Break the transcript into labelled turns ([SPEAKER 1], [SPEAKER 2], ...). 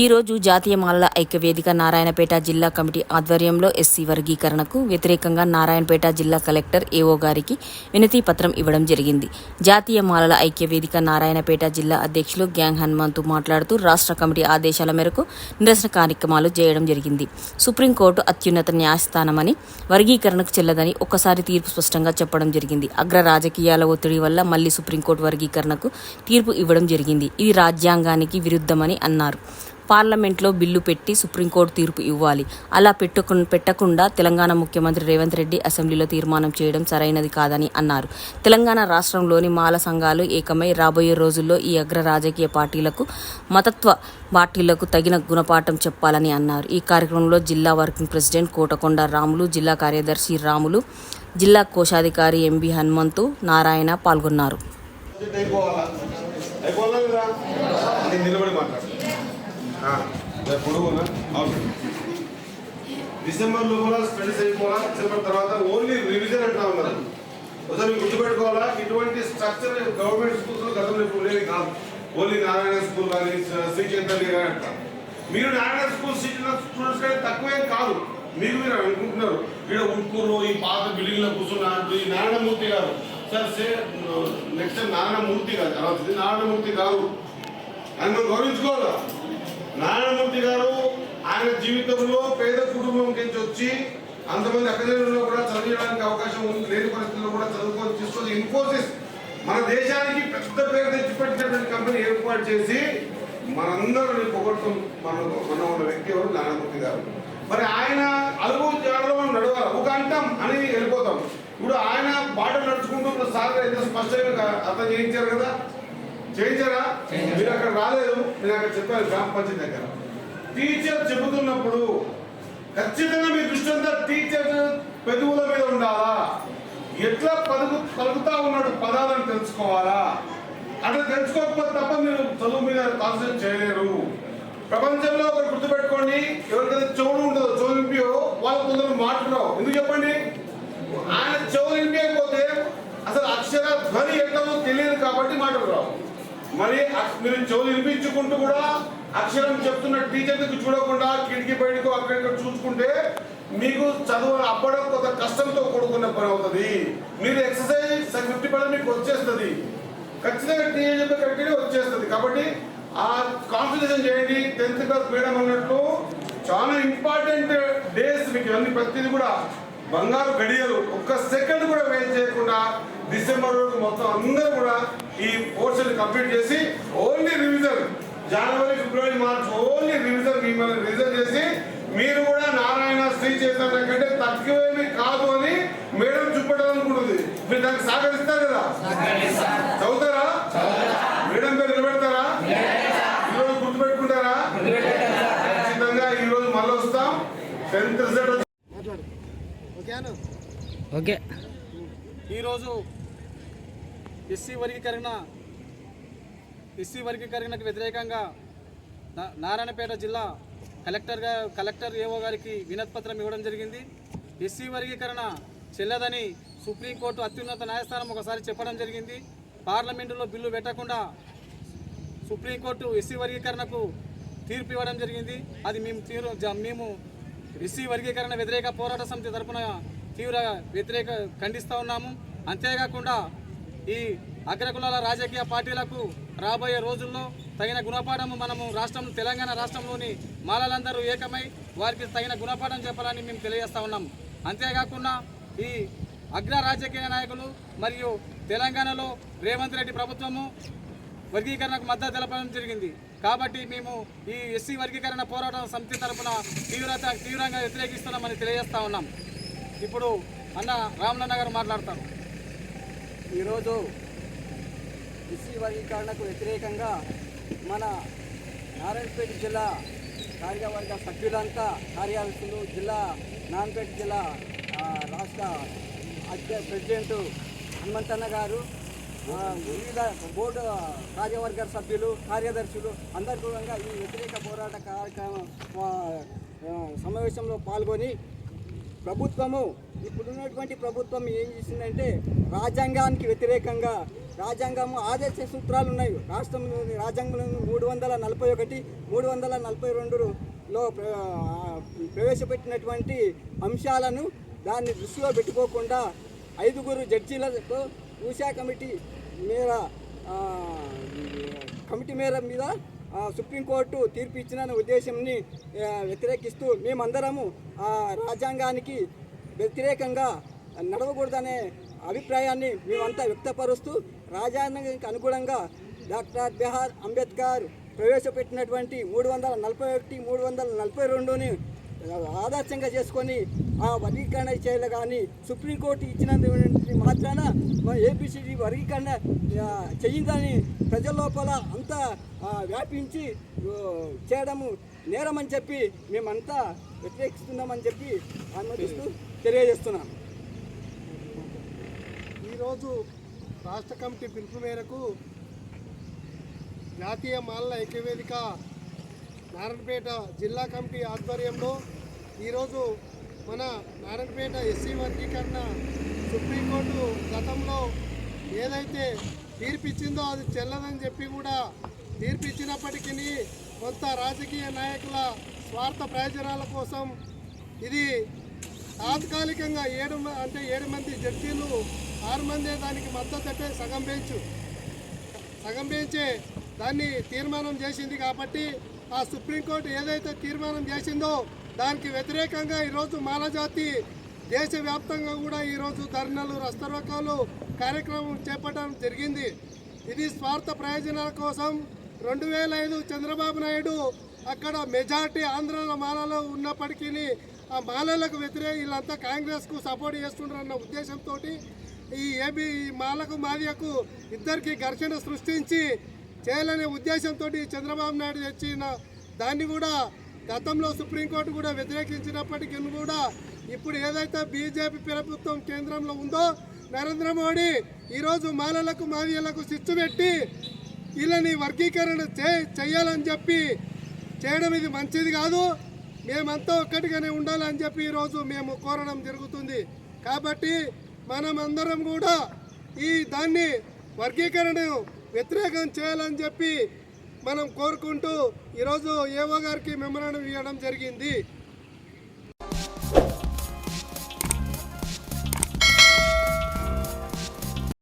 [SPEAKER 1] ఈ రోజు జాతీయ మాలల ఐక్యవేదిక నారాయణపేట జిల్లా కమిటీ ఆధ్వర్యంలో ఎస్సీ వర్గీకరణకు వ్యతిరేకంగా నారాయణపేట జిల్లా కలెక్టర్ ఏఓ గారికి వినతి పత్రం ఇవ్వడం జరిగింది. జాతీయ మాలల ఐక్యవేదిక నారాయణపేట జిల్లా అధ్యక్షులు గ్యాంగ్ హనుమంతు మాట్లాడుతూ రాష్ట్ర కమిటీ ఆదేశాల మేరకు నిరసన కార్యక్రమాలు చేయడం జరిగింది. సుప్రీంకోర్టు అత్యున్నత న్యాయస్థానమని వర్గీకరణకు చెల్లదని ఒక్కసారి తీర్పు స్పష్టంగా చెప్పడం జరిగింది. అగ్ర రాజకీయాల ఒత్తిడి వల్ల మళ్ళీ సుప్రీంకోర్టు వర్గీకరణకు తీర్పు ఇవ్వడం జరిగింది. ఇది రాజ్యాంగానికి విరుద్ధమని అన్నారు. పార్లమెంట్లో బిల్లు పెట్టి సుప్రీంకోర్టు తీర్పు ఇవ్వాలి. అలా పెట్టుకు పెట్టకుండా తెలంగాణ ముఖ్యమంత్రి రేవంత్ రెడ్డి అసెంబ్లీలో తీర్మానం చేయడం సరైనది కాదని అన్నారు. తెలంగాణ రాష్ట్రంలోని మాల సంఘాలు ఏకమై రాబోయే రోజుల్లో ఈ అగ్ర రాజకీయ పార్టీలకు మతత్వ పార్టీలకు తగిన గుణపాఠం చెప్పాలని అన్నారు. ఈ కార్యక్రమంలో జిల్లా వర్కింగ్ ప్రెసిడెంట్ కోటకొండ రాములు జిల్లా కార్యదర్శి రాములు జిల్లా కోశాధికారి ఎంబి హనుమంతు నారాయణ పాల్గొన్నారు.
[SPEAKER 2] అయిపోవాలా? అయిపోవాలా నిలబడి మాట్లాడు పొడుగునా? అవసరం డిసెంబర్ లోపల స్టడీస్ అయిపోవాలా? డిసెంబర్ తర్వాత ఓన్లీ రివిజన్ అంటా ఉన్నారు. ఒకసారి గుర్తుపెట్టుకోవాలా? ఇటువంటి స్ట్రక్చర్ గవర్నమెంట్ స్కూల్స్ గతంలో ఇప్పుడు లేని కాదు. ఓన్లీ నారాయణ స్కూల్ కానీ శ్రీ చైతన్య కానీ అంటారు మీరు నారాయణ స్కూల్ సీట్ స్టూడెంట్స్ కానీ తక్కువేం కాదు. మీరు మీరు అనుకుంటున్నారు. ఇక్కడ ఉట్కూరు ఈ పాత బిల్డింగ్లో కూర్చున్నారు ఈ నారాయణమూర్తి గారు. సార్ సే నెక్స్ట్ నారాయణమూర్తి కాదు అలా నారాయణమూర్తి గారు. ఆయన మనం గౌరవించుకోవాలా? నారాయణమూర్తి గారు ఆయన జీవితంలో పేద కుటుంబం నుంచి వచ్చి అంతమంది అకాడమీలో కూడా చదివడానికి అవకాశం ఉంది లేని పరిస్థితుల్లో కూడా చదువుకొని తీసుకొని ఇన్ఫోసిస్ మన దేశానికి పెద్ద పేరు తెచ్చిపెట్టినటువంటి కంపెనీ ఏర్పాటు చేసి మనందరిని పొగట్టం మన మన ఉన్న వ్యక్తి ఎవరు? నారాయణమూర్తి గారు. మరి ఆయన అలుగు జాడలో మనం నడవాలి ఒక అంటాం అని వెళ్ళిపోతాం. ఇప్పుడు ఆయన బాట నడుచుకుంటూ సార్ అయితే స్పష్టంగా అర్థం చేయించారు కదా? చేయించారా మీరు అక్కడ రాలేదు. నేను అక్కడ చెప్పాను గ్రామ పంచాయతీ దగ్గర. టీచర్ చెబుతున్నప్పుడు ఖచ్చితంగా మీ దృష్టి అంతా టీచర్ పెదవుల మీద ఉండాలా? ఎట్లా పలుకు పలుకుతా ఉన్నాడు పదాలను తెలుసుకోవాలా? అట్లా తెలుసుకోకపోతే తప్ప మీరు చదువు మీద కాన్సన్ట్రేట్ చేయలేరు. ప్రపంచంలో ఒకరు గుర్తుపెట్టుకోండి. ఎవరికైతే చెవుడు ఉండదో చెవులు నింపియో వాళ్ళు కొందరు మాట్లాడవు. ఎందుకు చెప్పండి? ఆయన చెవులు నింపకపోతే అసలు అక్షర ధ్వని ఎట్లనో తెలియదు కాబట్టి మాటలు రావు మరి మీరు చెవులు వినిపించుకుంటూ కూడా అక్షరం చెప్తున్న టీచర్ దగ్గర చూడకుండా కిటికీ బయటకు అక్కడ చూసుకుంటే మీకు చదువు అప్పడం కొంత కష్టంతో కూడుకున్న పని అవుతుంది. మీరు ఎక్సర్సైజ్ ఫిఫ్టీ పర్సెంట్ మీకు వచ్చేస్తుంది. ఖచ్చితంగా టీచర్ చెప్పే కరెక్ట్గా వచ్చేస్తుంది. కాబట్టి ఆ కాన్సన్ట్రేషన్ చేయండి. టెన్త్ క్లాస్ మేడం అన్నట్లు చాలా ఇంపార్టెంట్ డేస్ మీకు అన్ని ప్రతిదీ కూడా బంగారు గడియలు ఒక్క సెకండ్ కూడా వేస్ట్ చేయకుండా డిసెంబర్ వరకు మొత్తం అందరూ కూడా ఈ పోర్షన్ కంప్లీట్ చేసి ఓన్లీ రివిజన్ జనవరి ఫిబ్రవరి మార్చ్ ఓన్లీ రివిజన్ మిమ్మల్ని రివిజన్ చేసి మీరు కూడా నారాయణ శ్రీ చైతన్య కంటే తక్కువేమీ కాదు అని మేడం చూపెట్టాలనుకుంటుంది మీరు దానికి సహకరిస్తారు కదా? చదువుతారా? మేడం పేరు నిలబెడతారా? ఈరోజు గుర్తుపెట్టుకుంటారా? ఖచ్చితంగా ఈ రోజు మళ్ళీ వస్తాం. టెన్త్ రిజల్ట్
[SPEAKER 1] ఓకే
[SPEAKER 3] ఈరోజు ఎస్సీ వర్గీకరణ ఎస్సీ వర్గీకరణకు వ్యతిరేకంగా నారాయణపేట జిల్లా కలెక్టర్గా కలెక్టర్ ఏఓ గారికి వినతిపత్రం ఇవ్వడం జరిగింది. ఎస్సీ వర్గీకరణ చెల్లదని సుప్రీంకోర్టు అత్యున్నత న్యాయస్థానం ఒకసారి చెప్పడం జరిగింది. పార్లమెంటులో బిల్లు పెట్టకుండా సుప్రీంకోర్టు ఎస్సీ వర్గీకరణకు తీర్పు ఇవ్వడం జరిగింది. అది మేము తీరు మేము ఎస్సీ వర్గీకరణ వ్యతిరేక పోరాట సమితి తరపున తీవ్ర వ్యతిరేక ఖండిస్తూ ఉన్నాము. అంతేకాకుండా ఈ అగ్రకులాల రాజకీయ పార్టీలకు రాబోయే రోజుల్లో తగిన గుణపాఠము మనము రాష్ట్రం తెలంగాణ రాష్ట్రంలోని మాలలందరూ ఏకమై వారికి తగిన గుణపాఠం చెప్పాలని మేము తెలియజేస్తా ఉన్నాం. అంతేకాకుండా ఈ అగ్ర రాజకీయ నాయకులు మరియు తెలంగాణలో రేవంత్ రెడ్డి ప్రభుత్వము వర్గీకరణకు మద్దతు తెలపడం జరిగింది. కాబట్టి మేము ఈ ఎస్సీ వర్గీకరణ పోరాటం సమితి తరఫున తీవ్రత తీవ్రంగా వ్యతిరేకిస్తున్నామని తెలియజేస్తా ఉన్నాం. ఇప్పుడు అన్న రామలన్న మాట్లాడతారు.
[SPEAKER 4] ఈరోజు ఎస్సీ వర్గీకరణకు వ్యతిరేకంగా మన నారాయణపేట జిల్లా కార్యవర్గ సభ్యులంతా కార్యదర్శులు జిల్లా నారాయణపేట జిల్లా రాష్ట్ర అధ్య ప్రెసిడెంట్ హనుమంతన్న గారు వివిధ బోర్డు కార్యవర్గ సభ్యులు కార్యదర్శులు అందరి కూడా ఈ వ్యతిరేక పోరాట కార్యక్రమం సమావేశంలో పాల్గొని ప్రభుత్వము ఇప్పుడున్నటువంటి ప్రభుత్వం ఏం చేసిందంటే రాజ్యాంగానికి వ్యతిరేకంగా రాజ్యాంగము ఆదర్శ సూత్రాలు ఉన్నాయి. రాష్ట్రంలోని రాజ్యాంగంలో మూడు వందల నలభై ఒకటి మూడు వందల నలభై రెండులో ప్రవేశపెట్టినటువంటి అంశాలను దాన్ని దృష్టిలో పెట్టుకోకుండా ఐదుగురు జడ్జీలతో ఉషా కమిటీ మేర కమిటీ మేర మీద సుప్రీంకోర్టు తీర్పు ఇచ్చిన ఉద్దేశంని వ్యతిరేకిస్తూ మేమందరము ఆ రాజ్యాంగానికి వ్యతిరేకంగా నడవకూడదనే అభిప్రాయాన్ని మేమంతా వ్యక్తపరుస్తూ రాజ్యాంగానికి అనుగుణంగా డాక్టర్ బిహార్ అంబేద్కర్ ప్రవేశపెట్టినటువంటి మూడు వందల నలభై ఒకటి మూడు వందల నలభై రెండుని ఆదర్శంగా చేసుకొని ఆ వర్గీకరణ చేయాలి కానీ సుప్రీంకోర్టు ఇచ్చినందుకు మాత్రాన ఏపీసీడీ వర్గీకరణ చేయిందని ప్రజల లోపల అంతా వ్యాపించి చేయడము నేరమని చెప్పి మేమంతా వ్యతిరేకిస్తున్నామని చెప్పి అనుమతిస్తూ తెలియజేస్తున్నాం.
[SPEAKER 5] ఈరోజు రాష్ట్ర కమిటీ పిలుపు మేరకు జాతీయ మాల్ల ఐక్యవేదిక నారాయణపేట జిల్లా కమిటీ ఆధ్వర్యంలో ఈరోజు మన నారాయణపేట ఎస్సీ వర్గీకరణ సుప్రీంకోర్టు గతంలో ఏదైతే తీర్పిచ్చిందో అది చెల్లదని చెప్పి కూడా తీర్పిచ్చినప్పటికీ కొంత రాజకీయ నాయకుల స్వార్థ ప్రయోజనాల కోసం ఇది తాత్కాలికంగా ఏడు అంటే ఏడు మంది జడ్జీలు ఆరు మందే దానికి మద్దతు అంటే సగం బెంచ్. సగం బెంచే దాన్ని తీర్మానం చేసింది కాబట్టి ఆ సుప్రీంకోర్టు ఏదైతే తీర్మానం చేసిందో దానికి వ్యతిరేకంగా ఈరోజు మాలజాతి దేశవ్యాప్తంగా కూడా ఈరోజు ధర్నాలు రస్తరోకాలు కార్యక్రమం చేపట్టడం జరిగింది. ఇది స్వార్థ ప్రయోజనాల కోసం రెండు వేల ఐదు చంద్రబాబు నాయుడు అక్కడ మెజార్టీ ఆంధ్రాల మాలలో ఉన్నప్పటికీ ఆ మాలలకు వ్యతిరేక వీళ్ళంతా కాంగ్రెస్కు సపోర్ట్ చేస్తుండ్రన్న ఉద్దేశంతో ఈ ఏబీ ఈ మాలకు మాదియకు ఇద్దరికి ఘర్షణ సృష్టించి చేయాలనే ఉద్దేశంతో చంద్రబాబు నాయుడు తెచ్చిన దాన్ని కూడా గతంలో సుప్రీంకోర్టు కూడా వ్యతిరేకించినప్పటికీ కూడా ఇప్పుడు ఏదైతే బీజేపీ ప్రభుత్వం కేంద్రంలో ఉందో నరేంద్ర మోడీ ఈరోజు మాలలకు మాదియలకు శిచ్చు పెట్టి వీళ్ళని వర్గీకరణ చే చేయాలని చెప్పి చేయడం ఇది మంచిది కాదు. మేమంతా ఒక్కటిగానే ఉండాలని చెప్పి ఈరోజు మేము కోరడం జరుగుతుంది. కాబట్టి మనమందరం కూడా ఈ దాన్ని వర్గీకరణ వ్యతిరేకం చేయాలని చెప్పి మనం కోరుకుంటూ ఈరోజు ఏవో గారికి మెమరాండం ఇవ్వడం జరిగింది.